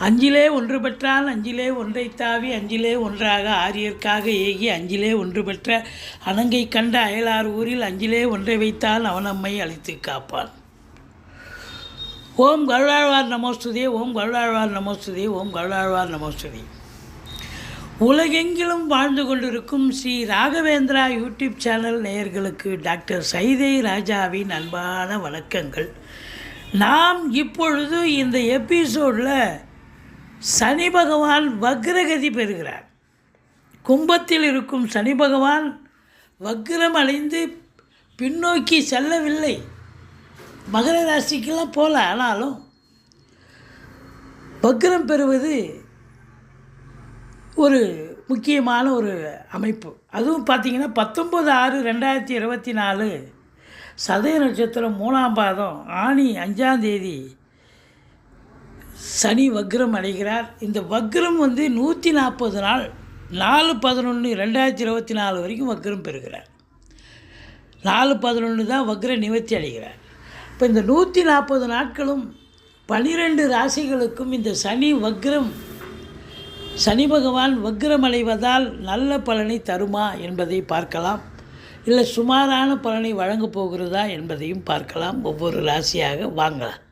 அஞ்சிலே ஒன்று பெற்றால் அஞ்சிலே ஒன்றை தாவி அஞ்சிலே ஒன்றாக ஆரியர்க்காக ஏகி அஞ்சிலே ஒன்று பெற்ற அணங்கை கண்ட அயலார் ஊரில் அஞ்சிலே ஒன்றை வைத்தால் அவனம்மை அழைத்து காப்பான். ஓம் கருளாழ்வார் நமோஸ்துதே ஓம் கருளாழ்வார் நமோஸ்துதே ஓம் கருளாழ்வார் நமோஸ்துதே. உலகெங்கிலும் வாழ்ந்து கொண்டிருக்கும் ஸ்ரீ ராகவேந்திரா யூடியூப் சேனல் நேயர்களுக்கு டாக்டர் சைதை ராஜாவின் அன்பான வணக்கங்கள். நாம் இப்பொழுது இந்த எபிசோடில் சனி பகவான் வக்ரகதி பெறுகிறார். கும்பத்தில் இருக்கும் சனி பகவான் வக்ரம் அடைந்து பின்னோக்கி செல்லவில்லை. மகர ராசிக்கெல்லாம் போகல. ஆனாலும் வக்ரம் பெறுவது ஒரு முக்கியமான ஒரு அமைப்பு. அதுவும் பார்த்திங்கன்னா பத்தொம்பது ஆறு ரெண்டாயிரத்தி இருபத்தி நாலு சதய நட்சத்திரம் மூணாம் பாதம் ஆணி அஞ்சாம் தேதி சனி வக்ரம் அடைகிறார். இந்த வக்ரம் வந்து நூற்றி நாற்பது நாள் நாலு பதினொன்று ரெண்டாயிரத்தி இருபத்தி நாலு வரைக்கும் வக்ரம் பெறுகிறார். நாலு பதினொன்று தான் வக்ர நிவர்த்தி அடைகிறார். இப்போ இந்த நூற்றி நாற்பது நாட்களும் பனிரெண்டு ராசிகளுக்கும் இந்த சனி வக்ரம் சனி பகவான் வக்ரம் அடைவதால் நல்ல பலனை தருமா என்பதை பார்க்கலாம். இல்லை சுமாரான பலனை வழங்கப் போகிறதா என்பதையும் பார்க்கலாம். ஒவ்வொரு ராசியாக வாங்கலாம்.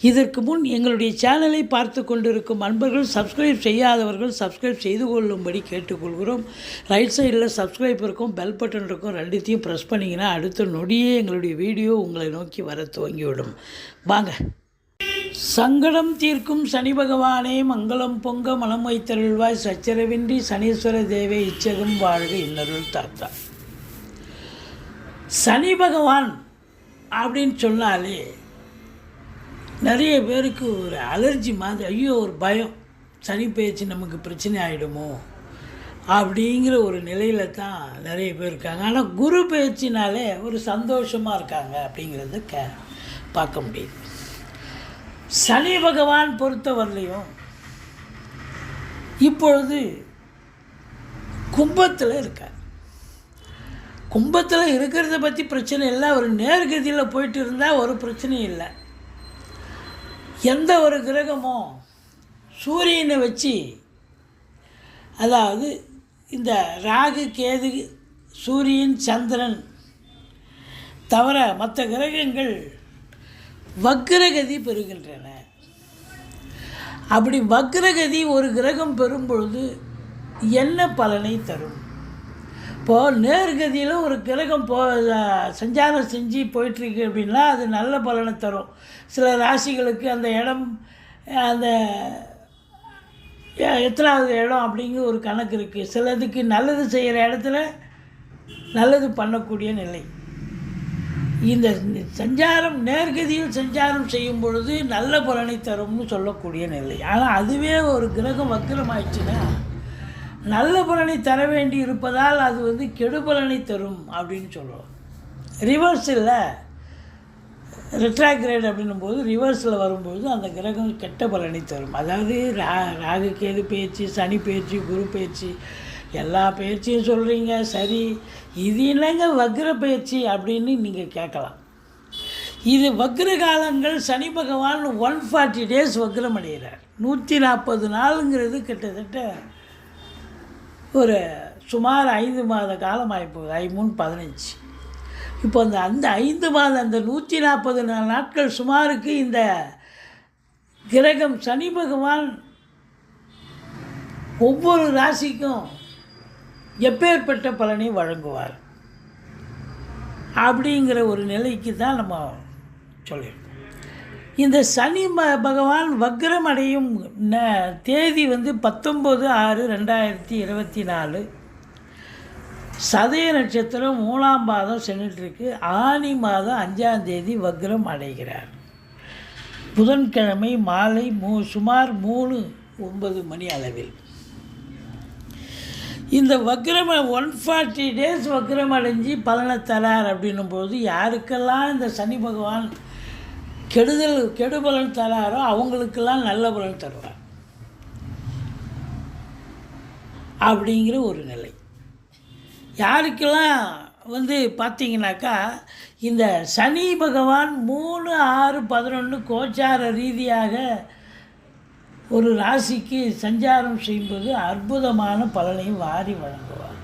இதற்கு முன் எங்களுடைய சேனலை பார்த்து கொண்டிருக்கும் அன்பர்கள் சப்ஸ்கிரைப் செய்யாதவர்கள் சப்ஸ்கிரைப் செய்து கொள்ளும்படி கேட்டுக்கொள்கிறோம். ரைட் சைடில் சப்ஸ்கிரைப் இருக்கும் பெல் பட்டன் இருக்கும் ரெண்டுத்தையும் ப்ரெஸ் பண்ணிங்கன்னா அடுத்த நொடியே எங்களுடைய வீடியோ உங்களை நோக்கி வர துவங்கிவிடும். வாங்க. சங்கடம் தீர்க்கும் சனி பகவானே மங்களம் பொங்க மனம் வைத்தருள்வாய். சச்சரவின்றி சனீஸ்வர தேவே இச்சகம் வாழ்க இன்னருள் தாத்தா. சனி பகவான் அப்படின்னு சொன்னாலே நிறைய பேருக்கு ஒரு அலர்ஜி மாதிரி ஐயோ ஒரு பயம். சனி பயிற்சி நமக்கு பிரச்சனை ஆகிடுமோ அப்படிங்கிற ஒரு நிலையில தான் நிறைய பேர் இருக்காங்க. ஆனால் குரு பயிற்சினாலே ஒரு சந்தோஷமாக இருக்காங்க அப்படிங்கிறத க பார்க்க முடியுது. சனி பகவான் பொறுத்தவரையிலையும் இப்பொழுது கும்பத்தில் இருக்கார். கும்பத்தில் இருக்கிறத பற்றி பிரச்சனை இல்லை. அவர் நேர்கதியில் போயிட்டு இருந்தால் ஒரு பிரச்சனையும் இல்லை. எந்த ஒரு கிரகமும் சூரியனை வச்சு அதாவது இந்த ராகு கேது சூரியன் சந்திரன் தவிர மற்ற கிரகங்கள் வக்ரகதி பெறுகின்றன. அப்படி வக்ரகதி ஒரு கிரகம் பெறும் பொழுது என்ன பலனை தரும்? இப்போது நேர்கதியில் ஒரு கிரகம் போ சஞ்சாரம் செஞ்சு போயிட்டுருக்கு அப்படின்னா அது நல்ல பலனை தரும். சில ராசிகளுக்கு அந்த இடம் அந்த எத்தனாவது இடம் அப்படிங்கிற ஒரு கணக்கு இருக்குது சிலதுக்கு நல்லது செய்கிற இடத்துல நல்லது பண்ணக்கூடிய நிலை. இந்த சஞ்சாரம் நேர்கதியில் சஞ்சாரம் செய்யும் பொழுது நல்ல பலனை தரும்னு சொல்லக்கூடிய நிலை. ஆனால் அதுவே ஒரு கிரகம் வக்கிரமாயிடுச்சுன்னா நல்ல பலனை தர வேண்டி இருப்பதால் அது வந்து கெடு பலனை தரும் அப்படின்னு சொல்லுவோம் ரிவர்ஸில் ரிட்ராக்ரேட் அப்படின்னும் போது ரிவர்ஸில் வரும்போது அந்த கிரகம் கெட்ட பலனை தரும். அதாவது ரா ராகு கேது பேச்சு சனி பயிற்சி குரு பயிற்சி எல்லா பயிற்சியும் சொல்கிறீங்க சரி இது என்னங்க வக்ர பயிற்சி அப்படின்னு நீங்கள் கேட்கலாம். இது வக்ர காலங்கள் சனி பகவான் ஒன் ஃபார்ட்டி டேஸ் வக்ரம் அடைகிறார். நூற்றி நாற்பது நாளுங்கிறது கிட்டத்தட்ட ஒரு சுமார் ஐந்து மாத காலம் ஆகிப்போகுது ஐமூன் பதினஞ்சு. இப்போ அந்த அந்த ஐந்து மாதம் அந்த நூற்றி நாற்பது நாட்கள் சுமாருக்கு இந்த கிரகம் சனி பகவான் ஒவ்வொரு ராசிக்கும் எப்பேற்பட்ட பலனை வழங்குவார்? அப்படிங்கிற ஒரு நிலைக்கு தான் நம்ம சொல்லியிருக்கோம். இந்த சனி ம பகவான் வக்ரம் அடையும் ந- தேதி வந்து பத்தொம்பது ஆறு ரெண்டாயிரத்தி இருபத்தி நாலு. சதய நட்சத்திரம் மூணாம் பாதம் சென்றுட்டுருக்கு. ஆனி மாதம் அஞ்சாம் தேதி வக்ரம் அடைகிறார். புதன்கிழமை மாலை மூ சுமார் மூணு ஒன்பது மணி அளவில். இந்த வக்ரம் ஒன் ஃபார்ட்டி டேஸ் வக்ரம் அடைஞ்சு பலனை தரார் அப்படின்னும் போது யாருக்கெல்லாம் இந்த சனி பகவான் கெடுதல் கெடுபலன் தராரோ அவங்களுக்கெல்லாம் நல்ல பலன் தருவார். அப்படிங்கிற ஒரு நிலை. யாருக்கெல்லாம் வந்து பார்த்தீங்கன்னாக்கா இந்த சனி பகவான் மூணு ஆறு பதினொன்று கோச்சார ரீதியாக ஒரு ராசிக்கு சஞ்சாரம் செய்யும்போது அற்புதமான பலனையும் வாரி வழங்குவார்.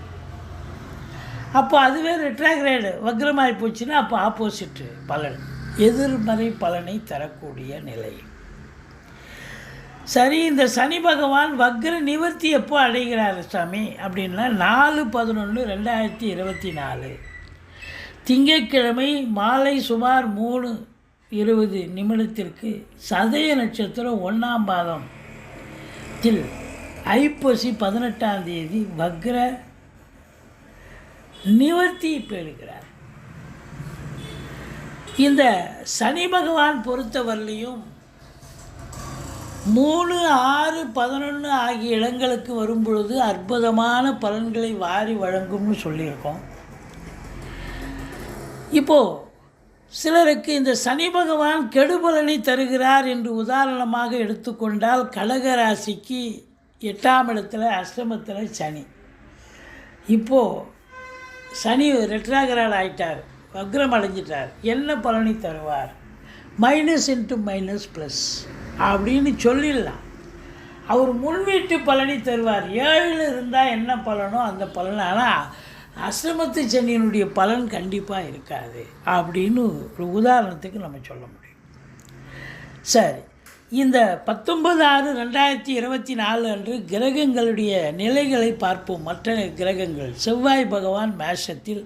அப்போ அதுவே ரெட்ராகிரேடு வக்ரமாகி போச்சுன்னா அப்போ ஆப்போசிட்டு பலன். எதிர்மறை பலனை தரக்கூடிய நிலை. சரி இந்த சனி பகவான் வக்ர நிவர்த்தி எப்போ அடைகிறார் சாமி? அப்படின்னா நாலு பதினொன்று ரெண்டாயிரத்தி இருபத்தி நாலு. திங்கட்கிழமை மாலை சுமார் மூணு இருபது நிமிடத்திற்கு சதய நட்சத்திரம் ஒன்றாம் பாதம் தில் ஐப்பசி பதினெட்டாம் தேதி வக்ர நிவர்த்தி பெறுகிறார். இந்த சனி பகவான் பொறுத்தவரையிலையும் மூணு ஆறு பதினொன்று ஆகிய இடங்களுக்கு வரும்பொழுது அற்புதமான பலன்களை வாரி வழங்கும்னு சொல்லியிருக்கோம். இப்போது சிலருக்கு இந்த சனி பகவான் கெடுபலனை தருகிறார் என்று உதாரணமாக எடுத்துக்கொண்டால் கடகராசிக்கு எட்டாம் இடத்துல அஷ்டமத்தில் சனி. இப்போது சனி ரெட்ராகரால் ஆயிட்டார். வக்ரம் அடைஞ்சிட்டார் என்ன பலனை தருவார்? மைனஸ் இன்ட்டு மைனஸ் ப்ளஸ் அப்படின்னு சொல்லிடலாம். அவர் முன்வீட்டு பலனை தருவார். ஏழில் இருந்தால் என்ன பலனோ அந்த பலன். ஆனால் அசிரமத்து சனியினுடைய பலன் கண்டிப்பாக இருக்காது அப்படின்னு ஒரு உதாரணத்துக்கு நம்ம சொல்ல முடியும். சரி இந்த பத்தொன்பது ஆறு ரெண்டாயிரத்தி இருபத்தி நாலு அன்று கிரகங்களுடைய நிலைகளை பார்ப்போம். மற்ற கிரகங்கள் செவ்வாய் பகவான் மேஷத்தில்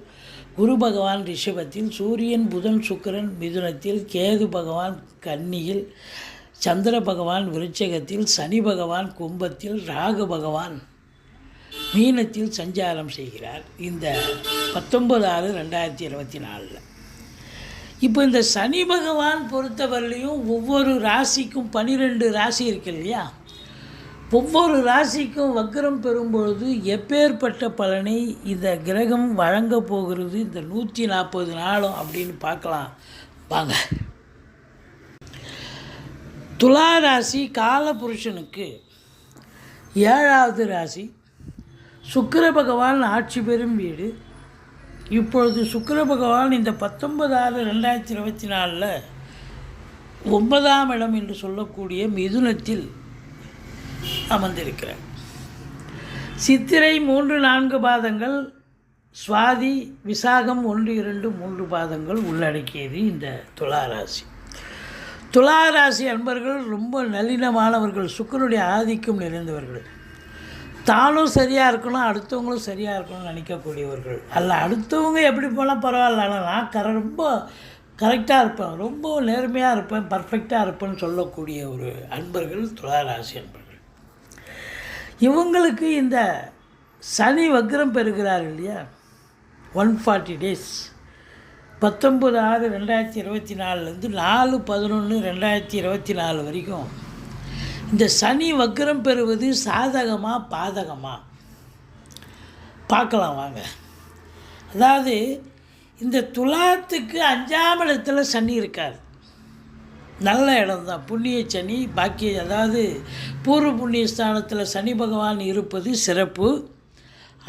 குரு பகவான் ரிஷபத்தில் சூரியன் புதன் சுக்கிரன் மிதுனத்தில் கேது பகவான் கன்னியில் சந்திர பகவான் விருச்சகத்தில் சனி பகவான் கும்பத்தில் ராகு பகவான் மீனத்தில் சஞ்சாரம் செய்கிறார். இந்த பத்தொன்பது ஆறு ரெண்டாயிரத்தி இருபத்தி நாலில். இப்போ இந்த சனி பகவான் பொறுத்தவரையிலையும் ஒவ்வொரு ராசிக்கும் பன்னிரெண்டு ராசி இருக்கு இல்லையா? ஒவ்வொரு ராசிக்கும் வக்கரம் பெறும்பொழுது எப்பேற்பட்ட பலனை இந்த கிரகம் வழங்க போகிறது? இந்த நூற்றி நாற்பது நாளும் அப்படின்னு பார்க்கலாம். வாங்க. துலா ராசி காலபுருஷனுக்கு ஏழாவது ராசி. சுக்கர பகவான் ஆட்சி பெறும் வீடு. இப்பொழுது சுக்கர பகவான் இந்த பத்தொன்பது ஆறு ரெண்டாயிரத்தி இருபத்தி நாலில் ஒன்பதாம் இடம் என்று சொல்லக்கூடிய மிதுனத்தில் அமர்ந்திருக்கிறார் சித்திரை மூன்று நான்கு பாதங்கள் சுவாதி விசாகம் ஒன்று இரண்டு மூன்று பாதங்கள் உள்ளடக்கியது இந்த துளாராசி. துளாராசி அன்பர்கள் ரொம்ப நளினமானவர்கள் சுக்கரனுடைய ஆதிக்கம் நிறைந்தவர்கள். தானும் சரியாக இருக்கணும் அடுத்தவங்களும் சரியாக இருக்கணும்னு நினைக்கக்கூடியவர்கள். அல்ல அடுத்தவங்க எப்படி போனால் பரவாயில்ல ஆனால் நான் கர ரொம்ப கரெக்டாக இருப்பேன் ரொம்ப நேர்மையாக இருப்பேன் பர்ஃபெக்டாக இருப்பேன்னு சொல்லக்கூடிய ஒரு அன்பர்கள் துளாராசி அன்பர்கள். இவங்களுக்கு இந்த சனி வக்ரம் பெறுகிறார் இல்லையா? ஒன் ஃபார்ட்டி டேஸ் பத்தொம்பது ஆறு ரெண்டாயிரத்தி இருபத்தி நாலுலேருந்து நாலு பதினொன்று ரெண்டாயிரத்தி இருபத்தி நாலு வரைக்கும் இந்த சனி வக்ரம் பெறுவது சாதகமாக பாதகமாக பார்க்கலாம் வாங்க. அதாவது இந்த துலாத்துக்கு அஞ்சாம் இடத்துல சனி இருக்கார். நல்ல இடம் தான் புண்ணிய சனி பாக்கிய அதாவது பூர்வ புண்ணிய ஸ்தானத்தில் சனி பகவான் இருப்பது சிறப்பு.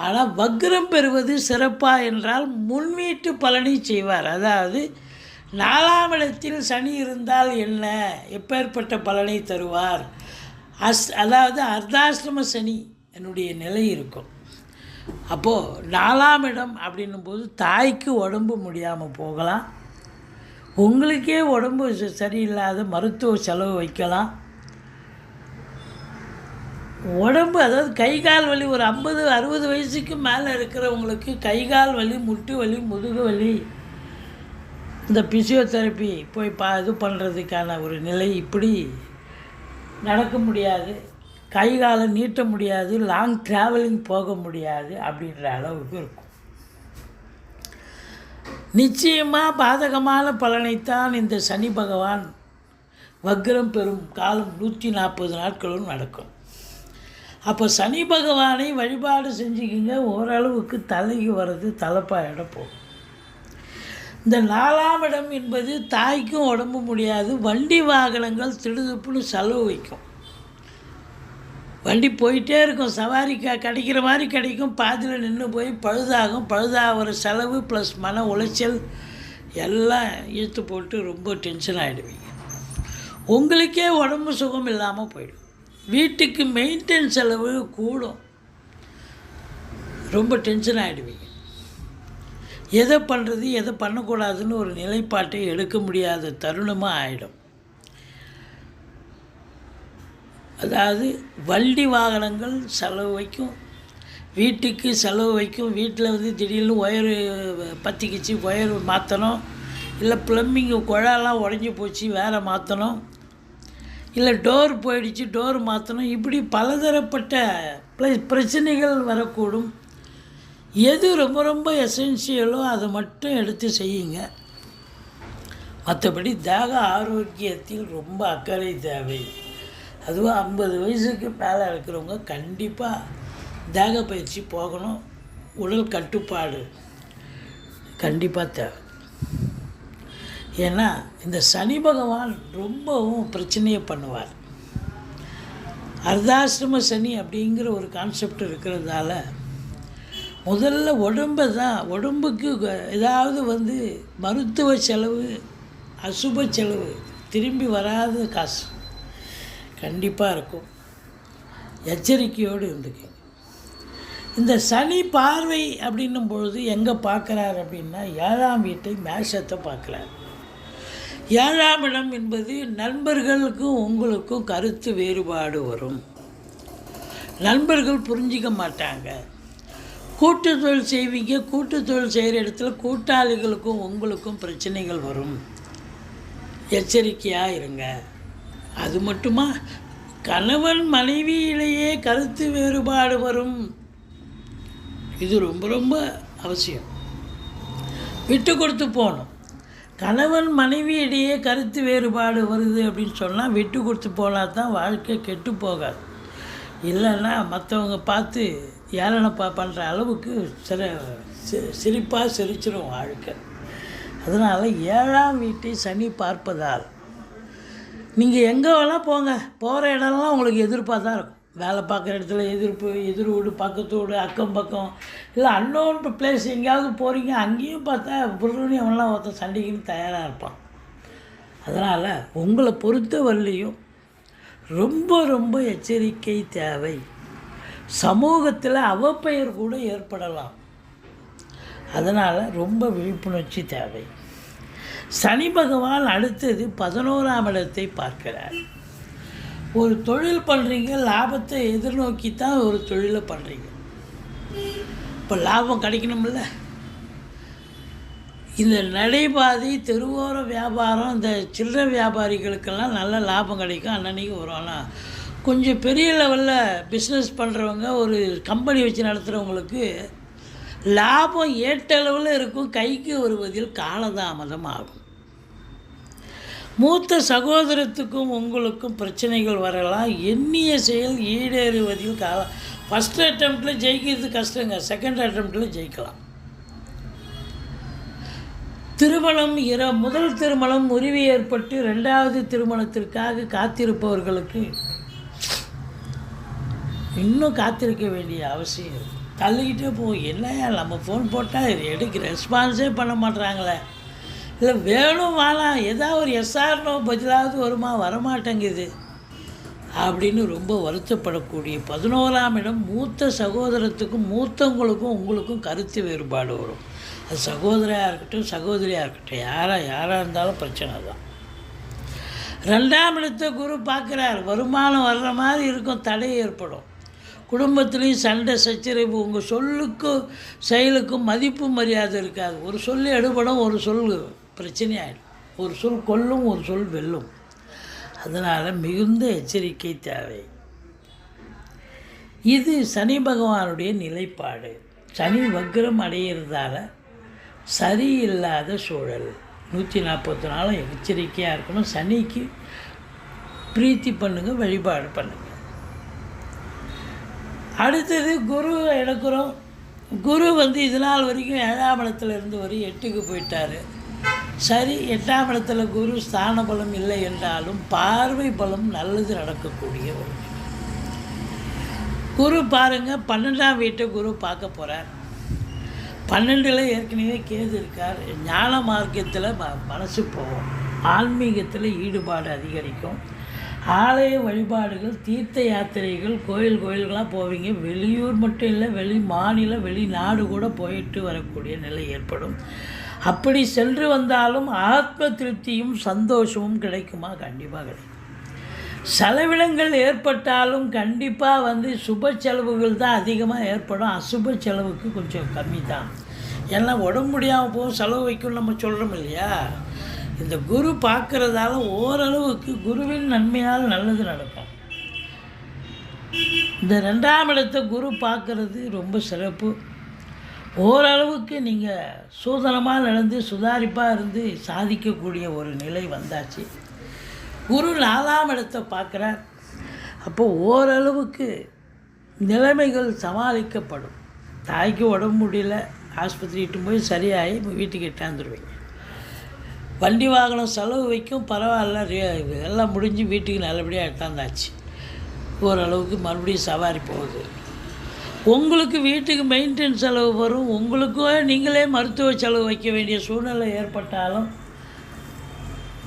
ஆனால் வக்ரம் பெறுவது சிறப்பா என்றால் முன்வீட்டு பலனை செய்வார். அதாவது நாலாம் இடத்தில் சனி இருந்தால் என்ன? எப்பேற்பட்ட பலனை தருவார்? அஸ் அதாவது அர்த்தாசிரம சனி என்னுடைய நிலை இருக்கும். அப்போது நாலாம் இடம் அப்படின்னும் போது தாய்க்கு உடம்பு முடியாமல் போகலாம். உங்களுக்கே உடம்பு ச- சரியில்லாத மருத்துவ செலவு வைக்கலாம். உடம்பு அதாவது கை கால் வலி ஒரு ஐம்பது அறுபது வயசுக்கு மேலே இருக்கிறவங்களுக்கு கை கால் வலி முட்டு வலி முதுகு வலி இந்த பிசியோதெரப்பி போய் பா இது பண்ணுறதுக்கான ஒரு நிலை இப்படி நடக்க முடியாது. கை காலை நீட்ட முடியாது லாங் ட்ராவலிங் போக முடியாது அப்படின்ற அளவுக்கு இருக்கும். நிச்சயமாக பாதகமான பலனைத்தான் இந்த சனி பகவான் வக்ரம் பெறும் காலம் நூற்றி நாற்பது நாட்களும் நடக்கும். அப்போ சனி பகவானை வழிபாடு செஞ்சுக்கிங்க ஓரளவுக்கு தலைக்கு வர்றது தலைப்பாயிட போகும். இந்த நாலாம் இடம் என்பது தாய்க்கும் உடம்பு முடியாது வண்டி வாகனங்கள் திடுதுப்புன்னு செலவு வைக்கும். வண்டி போயிட்டே இருக்கும். சவாரி க கிடைக்கிற மாதிரி கிடைக்கும். பாதியில் நின்று போய் பழுதாகும். பழுதாகிற செலவு ப்ளஸ் மன உளைச்சல் எல்லாம் இழுத்து போட்டு ரொம்ப டென்ஷன் ஆகிடுவீங்க உங்களுக்கே உடம்பு சுகம் இல்லாமல் போயிடும். வீட்டுக்கு மெயின்டெயின் செலவு கூடும். ரொம்ப டென்ஷன் ஆகிடுவீங்க எதை பண்ணுறது எதை பண்ணக்கூடாதுன்னு ஒரு நிலைப்பாட்டை எடுக்க முடியாத தருணமாக ஆகிடும் அதாவது வண்டி வாகனங்கள் செலவு வைக்கும். வீட்டுக்கு செலவு வைக்கும். வீட்டில் வந்து திடீர்னு ஒயரு பற்றிக்கிச்சு ஒயர் மாற்றணும் இல்லை ப்ளம்பிங்கு குழாலாம் உடஞ்சி போச்சு வேறு மாற்றணும் இல்லை டோர் போயிடுச்சு டோர் மாற்றணும் இப்படி பலதரப்பட்ட பிரச்சனைகள் வரக்கூடும். எது ரொம்ப ரொம்ப எசென்சியலோ அதை மட்டும் எடுத்து செய்யுங்க. மற்றபடி தேக ஆரோக்கியத்தில் ரொம்ப அக்கறை தேவை. அதுவும் ஐம்பது வயசுக்கு மேலே இருக்கிறவங்க கண்டிப்பாக தேக பயிற்சி போகணும். உடல் கட்டுப்பாடு கண்டிப்பாக தேவை. ஏன்னா இந்த சனி பகவான் ரொம்பவும் பிரச்சனையை பண்ணுவார். அர்த்தாசிரம சனி அப்படிங்கிற ஒரு கான்செப்ட் இருக்கிறதால முதல்ல உடம்பை தான் உடம்புக்கு ஏதாவது வந்து மருத்துவ செலவு அசுப செலவு திரும்பி வராத காசு. கண்டிப்பாக இருக்கும். எச்சரிக்கையோடு இருந்துக்கங்க இந்த சனி பார்வை அப்படின்னும் பொழுது எங்கே பார்க்குறார் அப்படின்னா ஏழாம் வீட்டை மேஷத்தை பார்க்குறார். ஏழாம் இடம் என்பது நண்பர்களுக்கும் உங்களுக்கும் கருத்து வேறுபாடு வரும். நண்பர்கள் புரிஞ்சிக்க மாட்டாங்க. கூட்டு தொழில் செய்வீங்க கூட்டு தொழில் செய்கிற இடத்துல கூட்டாளிகளுக்கும் உங்களுக்கும் பிரச்சனைகள் வரும். எச்சரிக்கையாக இருங்க. அது மட்டுமா? கணவன் மனைவியிலேயே கருத்து வேறுபாடு வரும். இது ரொம்ப ரொம்ப அவசியம். விட்டு கொடுத்து போகணும். கணவன் மனைவியிடையே கருத்து வேறுபாடு வருது அப்படின்னு சொன்னால் விட்டு கொடுத்து போனால் தான் வாழ்க்கை கெட்டு போகாது. இல்லைன்னா மற்றவங்க பார்த்து ஏளனப்பா பண்ணுற அளவுக்கு சில சிரிப்பாக சிரிச்சிடும் வாழ்க்கை. அதனால் ஏழாம் வீட்டை சனி பார்ப்பதால் நீங்கள் எங்கே வேணால் போங்க. போகிற இடம்லாம் உங்களுக்கு எதிர்ப்பாக தான் இருக்கும். வேலை பார்க்குற இடத்துல எதிர்ப்பு எதிர் வீடு பக்கத்து வீடு அக்கம் பக்கம். இல்லை அன்னோன் பிளேஸ் எங்கேயாவது போகிறீங்க அங்கேயும் பார்த்தா புருணி அவன்லாம் ஒருத்தன் சண்டைக்குன்னு தயாராக இருப்பான். அதனால் உங்களை பொறுத்த வரலையும் ரொம்ப ரொம்ப எச்சரிக்கை தேவை. சமூகத்தில் அவப்பெயர் கூட ஏற்படலாம். அதனால் ரொம்ப விழிப்புணர்ச்சி தேவை. சனி பகவான் அடுத்தது பதினோராம் இடத்தை பார்க்கிறார். ஒரு தொழில் பண்ணுறீங்க லாபத்தை எதிர்நோக்கி தான் ஒரு தொழிலை பண்ணுறீங்க இப்போ லாபம் கிடைக்கணும்ல. இந்த நடைபாதை தெருவோர வியாபாரம் இந்த சில்லறை வியாபாரிகளுக்கெல்லாம் நல்ல லாபம் கிடைக்கும். அன்னன்னைக்கு வரும் ஆனால் கொஞ்சம் பெரிய லெவலில் பிஸ்னஸ் பண்ணுறவங்க ஒரு கம்பெனி வச்சு நடத்துகிறவங்களுக்கு லாபம் ஏற்றளவில் இருக்கும். கைக்கு வருவதில் காலதாமதம் ஆகும். மூத்த சகோதரத்துக்கும் உங்களுக்கும் பிரச்சனைகள் வரலாம். எண்ணிய செயல் ஈடேறுவதில் காலம் ஃபஸ்ட் அட்டம்ப்டில் ஜெயிக்கிறது கஷ்டங்க. செகண்ட் அட்டம்ப்டில் ஜெயிக்கலாம். திருமணம் இர முதல் திருமணம் முறிவு ஏற்பட்டு ரெண்டாவது திருமணத்திற்காக காத்திருப்பவர்களுக்கு இன்னும் காத்திருக்க வேண்டிய அவசியம் தள்ளிக்கிட்டே போகும் என்னையா நம்ம ஃபோன் போட்டால் எடுக்க ரெஸ்பான்ஸே பண்ண மாட்றாங்களே. இல்லை வேணும் வாழாம் ஏதாவது ஒரு எஸ்ஆர்னோ பதிலாவது வருமா வரமாட்டேங்குது. அப்படின்னு ரொம்ப வருத்தப்படக்கூடிய பதினோராம் இடம் மூத்த சகோதரத்துக்கும் மூத்தவங்களுக்கும் உங்களுக்கும் கருத்து வேறுபாடு வரும். அது சகோதரியாக இருக்கட்டும் சகோதரியாக இருக்கட்டும் யாராக யாராக இருந்தாலும் பிரச்சனை தான். ரெண்டாம் இடத்தை குரு பார்க்குறார். வருமானம் வர்ற மாதிரி இருக்கும் தடை ஏற்படும். குடும்பத்துலேயும் சண்டை சச்சரவு உங்கள் சொல்லுக்கும் செயலுக்கும் மதிப்பு மரியாதை இருக்காது. ஒரு சொல் எடுபடும் ஒரு சொல் பிரச்சனையாயிடும். ஒரு சொல் கொல்லும் ஒரு சொல் வெல்லும். அதனால் மிகுந்த எச்சரிக்கை தேவை. இது சனி பகவானுடைய நிலைப்பாடு. சனி வக்ரம் அடையிறதால சரியில்லாத சூழல். நூற்றி நாற்பத்தி நாளும் எச்சரிக்கையாக இருக்கணும். சனிக்கு பிரீத்தி பண்ணுங்கள் வழிபாடு பண்ணுங்கள் அடுத்தது குரு எடுக்கிறோம். குரு வந்து இது நாள் வரைக்கும் ஏழாம் இடத்துல இருந்து வரை எட்டுக்கு போயிட்டார். சரி எட்டாம் இடத்துல குரு ஸ்தான பலம் இல்லை என்றாலும் பார்வை பலம் நல்லது நடக்கக்கூடிய ஒரு குரு பாருங்கள் பன்னெண்டாம் வீட்டை குரு பார்க்க போகிறார் பன்னெண்டில் ஏற்கனவே கேது இருக்கார். ஞான மார்க்கத்தில் ம மனசு போகும். ஆன்மீகத்தில் ஈடுபாடு அதிகரிக்கும். ஆலய வழிபாடுகள் தீர்த்த யாத்திரைகள் கோயில் கோயில்களாக போவீங்க. வெளியூர் மட்டும் இல்லை வெளி மாநில வெளிநாடு கூட போயிட்டு வரக்கூடிய நிலை ஏற்படும். அப்படி சென்று வந்தாலும் ஆத்ம திருப்தியும் சந்தோஷமும் கிடைக்குமா? கண்டிப்பாக கிடைக்கும். செலவினங்கள் ஏற்பட்டாலும் கண்டிப்பாக வந்து சுப செலவுகள் தான் அதிகமாக ஏற்படும். அசுப செலவுக்கு கொஞ்சம் கம்மி தான். ஏன்னா உடம்பு முடியாமல் போகும் செலவு வைக்கும் நம்ம சொல்கிறோம் இல்லையா? இந்த குரு பார்க்குறதால ஓரளவுக்கு குருவின் நன்மையால் நல்லது நடக்கும். இந்த ரெண்டாம் இடத்தை குரு பார்க்குறது ரொம்ப சிறப்பு. ஓரளவுக்கு நீங்கள் சூதனமாக நடந்து சுதாரிப்பாக இருந்து சாதிக்கக்கூடிய ஒரு நிலை வந்தாச்சு. குரு நாலாம் இடத்தை பார்க்குறார். அப்போ ஓரளவுக்கு நிலைமைகள் சமாளிக்கப்படும். தாய்க்கு உடம்பு முடியல ஆஸ்பத்திரிட்டு போய் சரியாகி வீட்டுக்கு எட்டாந்துருவீங்க. வண்டி வாகனம் செலவு வைக்கும் பரவாயில்ல. ரே- எல்லாம் முடிஞ்சு வீட்டுக்கு நல்லபடியாக எடுத்தாந்தாச்சு ஓரளவுக்கு மறுபடியும் சவாரி போகுது. உங்களுக்கு வீட்டுக்கு மெயின்டெனன்ஸ் செலவு வரும். உங்களுக்கும் நீங்களே மருத்துவ செலவு வைக்க வேண்டிய சூழ்நிலை ஏற்பட்டாலும்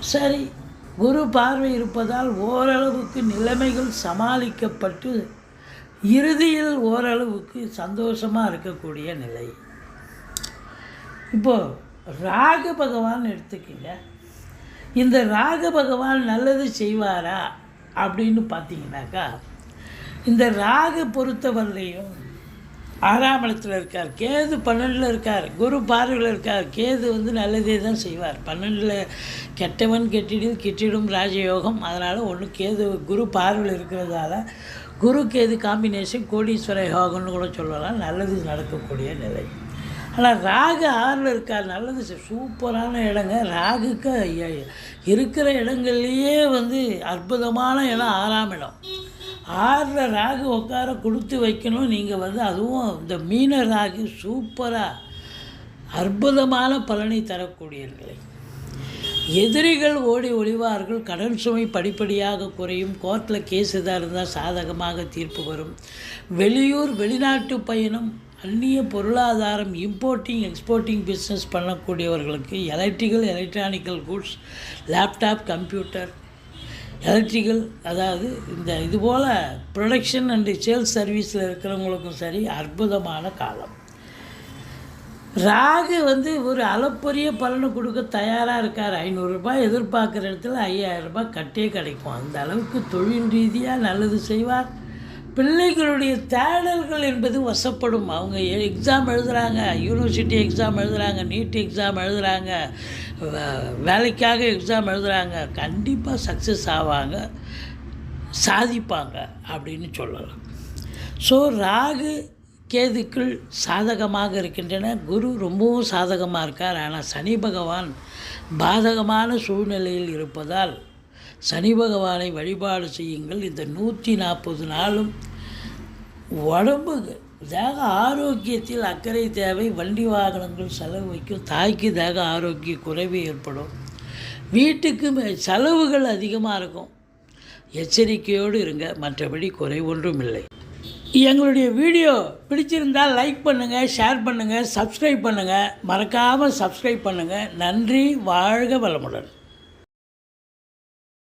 சரி குரு பார்வை இருப்பதால் ஓரளவுக்கு நிலைமைகள் சமாளிக்கப்பட்டு இறுதியில் ஓரளவுக்கு சந்தோஷமாக இருக்கக்கூடிய நிலை. இப்போது ராகு பகவான் எடுத்துக்கங்க. இந்த ராகு பகவான் நல்லது செய்வாரா அப்படின்னு பார்த்தீங்கன்னாக்கா இந்த ராகு பொறுத்தவரையிலையும் ஆறாம் இடத்துல இருக்கார் கேது பன்னெண்டில் இருக்கார் குரு பார்வையில் இருக்கார் கேது வந்து நல்லதே தான் செய்வார். பன்னெண்டில் கெட்டவன் கெட்டிடில் கெட்டிடும் ராஜயோகம் அதனால் ஒன்று கேது குரு பார்வையில் இருக்கிறதால குரு கேது காம்பினேஷன் கோடீஸ்வர யோகம்னு கூட சொல்லலாம் நல்லது நடக்கக்கூடிய நிலை. ஆனால் ராகு ஆறில் இருக்கா? நல்லது செ- சூப்பரான இடங்க. ராகுக்கு இருக்கிற இடங்கள்லையே வந்து அற்புதமான இடம் ஆறாம் இடம். ஆறில் ராகு உட்கார கொடுத்து வைக்கணும். நீங்கள் வந்து அதுவும் இந்த மீன ராகு சூப்பராக அற்புதமான பலனை தரக்கூடியவர்களை. எதிரிகள் ஓடி ஒளிவார்கள். கடன் சுமை படிப்படியாக குறையும். கோர்ட்டில் கேஸ் எதாக இருந்தால் சாதகமாக தீர்ப்பு வரும். வெளியூர் வெளிநாட்டு பயணம் அந்நிய பொருளாதாரம் importing exporting business பண்ணக்கூடியவர்களுக்கு electrical electronical goods laptop computer electrical அதாவது இந்த இதுபோல் ப்ரொடக்ஷன் அண்டு சேல்ஸ் சர்வீஸில் இருக்கிறவங்களுக்கும் சரி அற்புதமான காலம். ராகு வந்து ஒரு அளப்பரிய பலனை கொடுக்க தயாராக இருக்கார். ஐநூறுரூபா எதிர்பார்க்குற இடத்துல ஐயாயிரம் ரூபாய் கட்டே கிடைக்கும். அந்த அளவுக்கு தொழில் ரீதியாக நல்லது செய்வார். பிள்ளைகளுடைய தேடல்கள் என்பது வசப்படும். அவங்க எக்ஸாம் எழுதுகிறாங்க யூனிவர்சிட்டி எக்ஸாம் எழுதுகிறாங்க நீட் எக்ஸாம் எழுதுகிறாங்க வே- வேலைக்காக எக்ஸாம் எழுதுகிறாங்க கண்டிப்பாக சக்ஸஸ் ஆவாங்க சாதிப்பாங்க அப்படின்னு சொல்லலாம். ஸோ ராகு கேதுக்கள் சாதகமாக இருக்கின்றன. குரு ரொம்பவும் சாதகமாக இருக்கார். ஆனால் சனி பகவான் பாதகமான சூழ்நிலையில் இருப்பதால் சனி பகவானை வழிபாடு செய்யுங்கள். இந்த நூற்றி நாற்பது நாளும் உடம்பு தேக ஆரோக்கியத்தில் அக்கறை தேவை வண்டி வாகனங்கள் செலவு வைக்கும். தாய்க்கு தேக ஆரோக்கிய குறைவு ஏற்படும். வீட்டுக்கு செலவுகள் அதிகமாக இருக்கும். எச்சரிக்கையோடு இருங்க. மற்றபடி குறை ஒன்றும் இல்லை. எங்களுடைய வீடியோ பிடிச்சிருந்தால் லைக் பண்ணுங்கள் ஷேர் பண்ணுங்கள் சப்ஸ்கிரைப் பண்ணுங்கள் மறக்காமல் சப்ஸ்கிரைப் பண்ணுங்கள் நன்றி வாழ்க வளமுடன்.